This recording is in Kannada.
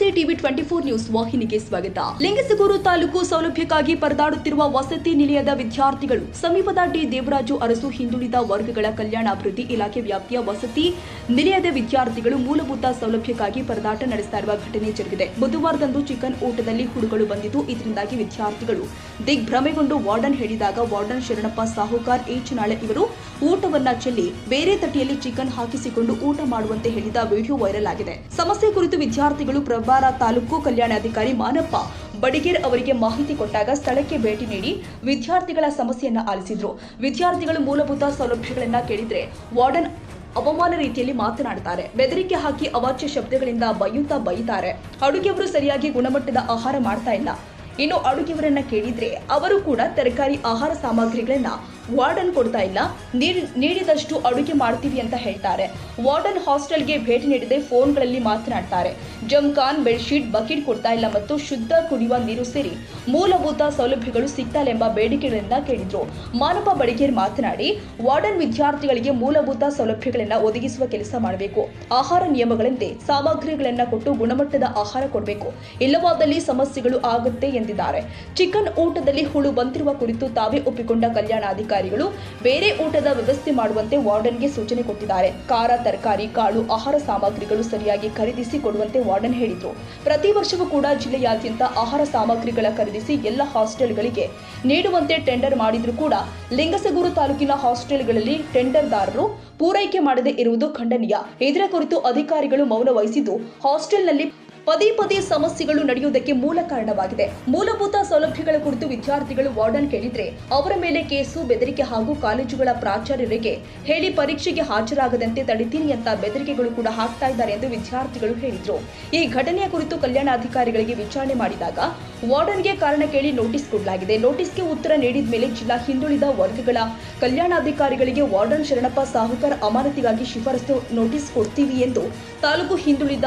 ಟಿವಿ ಟ್ವೆಂಟಿ ಫೋರ್ ನ್ಯೂಸ್ ವಾಹಿನಿಗೆ ಸ್ವಾಗತ. ಲಿಂಗಸಗೂರು ತಾಲೂಕು ಸೌಲಭ್ಯಕ್ಕಾಗಿ ಪರದಾಡುತ್ತಿರುವ ವಸತಿ ನಿಲಯದ ವಿದ್ಯಾರ್ಥಿಗಳು, ಸಮೀಪದ ಡಿ ದೇವರಾಜು ಅರಸು ಹಿಂದುಳಿದ ವರ್ಗಗಳ ಕಲ್ಯಾಣಾಭಿವೃದ್ಧಿ ಇಲಾಖೆ ವ್ಯಾಪ್ತಿಯ ವಸತಿ ನಿಲಯದ ವಿದ್ಯಾರ್ಥಿಗಳು ಮೂಲಭೂತ ಸೌಲಭ್ಯಕ್ಕಾಗಿ ಪರದಾಟ ನಡೆಸ್ತಾ ಇರುವ ಘಟನೆ ಜರುಗಿದೆ. ಬುಧವಾರದಂದು ಚಿಕನ್ ಊಟದಲ್ಲಿ ಹುಡುಗಳು ಬಂದಿದ್ದು, ಇದರಿಂದಾಗಿ ವಿದ್ಯಾರ್ಥಿಗಳು ದಿಗ್ಭ್ರಮೆಗೊಂಡು ವಾರ್ಡನ್ ಹೇಳಿದಾಗ ವಾರ್ಡನ್ ಶರಣಪ್ಪ ಸಾಹುಕಾರ್ ಏಚನಾಳೆ ಇವರು ಊಟವನ್ನ ಚೆಲ್ಲಿ, ಬೇರೆ ತಟ್ಟಿಯಲ್ಲಿ ಚಿಕನ್ ಹಾಕಿಸಿಕೊಂಡು ಊಟ ಮಾಡುವಂತೆ ಹೇಳಿದ ವಿಡಿಯೋ ವೈರಲ್ ಆಗಿದೆ. ಸಮಸ್ಯೆ ಕುರಿತು ವಿದ್ಯಾರ್ಥಿಗಳು ಪ್ರಭಾರ ತಾಲೂಕು ಕಲ್ಯಾಣಾಧಿಕಾರಿ ಮಾನಪ್ಪ ಬಡಿಗೇರ್ ಅವರಿಗೆ ಮಾಹಿತಿ ಕೊಟ್ಟಾಗ ಸ್ಥಳಕ್ಕೆ ಭೇಟಿ ನೀಡಿ ವಿದ್ಯಾರ್ಥಿಗಳ ಸಮಸ್ಯೆಯನ್ನ ಆಲಿಸಿದ್ರು. ವಿದ್ಯಾರ್ಥಿಗಳು ಮೂಲಭೂತ ಸೌಲಭ್ಯಗಳನ್ನ ಕೇಳಿದ್ರೆ ವಾರ್ಡನ್ ಅವಮಾನ ರೀತಿಯಲ್ಲಿ ಮಾತನಾಡುತ್ತಾರೆ ಬೆದರಿಕೆ ಹಾಕಿ ಅವಾಚ್ಯ ಶಬ್ದಗಳಿಂದ ಬೈಯುತ್ತಾ ಬೈತಾರೆ. ಅಡುಗೆಯವರು ಸರಿಯಾಗಿ ಗುಣಮಟ್ಟದ ಆಹಾರ ಮಾಡ್ತಾ ಇಲ್ಲ. ಇನ್ನು ಅಡುಗೆಯವರನ್ನ ಕೇಳಿದ್ರೆ ಅವರು ಕೂಡ ತರಕಾರಿ ಆಹಾರ ಸಾಮಗ್ರಿಗಳನ್ನ ವಾರ್ಡನ್ ಕೊಡ್ತಾ ಇಲ್ಲ. ನೀಡಿ- ನೀಡಿದಷ್ಟು ಅಡುಗೆ ಮಾಡ್ತೀವಿ ಅಂತ ಹೇಳ್ತಾರೆ. ವಾರ್ಡನ್ ಹಾಸ್ಟೆಲ್ಗೆ ಭೇಟಿ ನೀಡದೆ ಫೋನ್ಗಳಲ್ಲಿ ಮಾತನಾಡ್ತಾರೆ. ಜಮ್ಖಾನ್ ಬೆಡ್ಶೀಟ್, ಬಕೆಟ್ ಕೊಡ್ತಾ ಇಲ್ಲ ಮತ್ತು ಶುದ್ಧ ಕುಡಿಯುವ ನೀರು ಸೇರಿ ಮೂಲಭೂತ ಸೌಲಭ್ಯಗಳು ಸಿಗ್ತಾ ಎಂಬ ಬೇಡಿಕೆಗಳನ್ನ ಕೇಳಿದ್ರು. ಮಾನವ ಬಡಿಗೇರ್ ಮಾತನಾಡಿ, ವಾರ್ಡನ್ ವಿದ್ಯಾರ್ಥಿಗಳಿಗೆ ಮೂಲಭೂತ ಸೌಲಭ್ಯಗಳನ್ನ ಒದಗಿಸುವ ಕೆಲಸ ಮಾಡಬೇಕು. ಆಹಾರ ನಿಯಮಗಳಂತೆ ಸಾಮಗ್ರಿಗಳನ್ನ ಕೊಟ್ಟು ಗುಣಮಟ್ಟದ ಆಹಾರ ಕೊಡಬೇಕು. ಇಲ್ಲವಾದಲ್ಲಿ ಸಮಸ್ಯೆಗಳು ಆಗುತ್ತೆ ಎಂದಿದ್ದಾರೆ. ಚಿಕನ್ ಊಟದಲ್ಲಿ ಹುಳು ಬಂದಿರುವ ಕುರಿತು ತಾವೇ ಒಪ್ಪಿಕೊಂಡ ಕಲ್ಯಾಣಾಧಿಕಾರಿಗಳು ಬೇರೆ ಊಟದ ವ್ಯವಸ್ಥೆ ಮಾಡುವಂತೆ ವಾರ್ಡನ್ಗೆ ಸೂಚನೆ ಕೊಟ್ಟಿದ್ದಾರೆ. ಖಾರ, ತರಕಾರಿ, ಕಾಳು, ಆಹಾರ ಸಾಮಗ್ರಿಗಳು ಸರಿಯಾಗಿ ಖರೀದಿಸಿ ಕೊಡುವಂತೆ ವಾರ್ಡನ್ ಹೇಳಿದ್ರು. ಪ್ರತಿ ವರ್ಷವೂ ಕೂಡ ಜಿಲ್ಲೆಯಾದ್ಯಂತ ಆಹಾರ ಸಾಮಗ್ರಿಗಳ ಖರೀದಿಸಿ ಎಲ್ಲ ಹಾಸ್ಟೆಲ್ಗಳಿಗೆ ನೀಡುವಂತೆ ಟೆಂಡರ್ ಮಾಡಿದ್ರು ಕೂಡ ಲಿಂಗಸಗೂರು ತಾಲೂಕಿನ ಹಾಸ್ಟೆಲ್ಗಳಲ್ಲಿ ಟೆಂಡರ್ದಾರರು ಪೂರೈಕೆ ಮಾಡದೇ ಇರುವುದು ಖಂಡನೀಯ. ಇದರ ಕುರಿತು ಅಧಿಕಾರಿಗಳು ಮೌನ ವಹಿಸಿದ್ದು ಹಾಸ್ಟೆಲ್ನಲ್ಲಿ ಪದೇ ಪದೇ ಸಮಸ್ಯೆಗಳು ನಡೆಯುವುದಕ್ಕೆ ಮೂಲ ಕಾರಣವಾಗಿದೆ. ಮೂಲಭೂತ ಸೌಲಭ್ಯಗಳ ಕುರಿತು ವಿದ್ಯಾರ್ಥಿಗಳು ವಾರ್ಡನ್ ಕೇಳಿದ್ರೆ ಅವರ ಮೇಲೆ ಕೇಸು, ಬೆದರಿಕೆ ಹಾಗೂ ಕಾಲೇಜುಗಳ ಪ್ರಾಚಾರ್ಯರಿಗೆ ಹೇಳಿ ಪರೀಕ್ಷೆಗೆ ಹಾಜರಾಗದಂತೆ ತಡಿತೀನಿ ಅಂತ ಬೆದರಿಕೆಗಳು ಕೂಡ ಹಾಕ್ತಾ ಇದ್ದಾರೆ ಎಂದು ವಿದ್ಯಾರ್ಥಿಗಳು ಹೇಳಿದ್ರು. ಈ ಘಟನೆಯ ಕುರಿತು ಕಲ್ಯಾಣಾಧಿಕಾರಿಗಳಿಗೆ ವಿಚಾರಣೆ ಮಾಡಿದಾಗ ವಾರ್ಡನ್ಗೆ ಕಾರಣ ಕೇಳಿ ನೋಟಿಸ್ ಕೊಡಲಾಗಿದೆ. ನೋಟಿಸ್ಗೆ ಉತ್ತರ ನೀಡಿದ ಮೇಲೆ ಜಿಲ್ಲಾ ಹಿಂದುಳಿದ ವರ್ಗಗಳ ಕಲ್ಯಾಣಾಧಿಕಾರಿಗಳಿಗೆ ವಾರ್ಡನ್ ಶರಣಪ್ಪ ಸಾಹುಕರ್ ಅಮಾನತಿಗಾಗಿ ಶಿಫಾರಸು ನೋಟಿಸ್ ಕೊಡ್ತೀವಿ ಎಂದು ತಾಲೂಕು ಹಿಂದುಳಿದ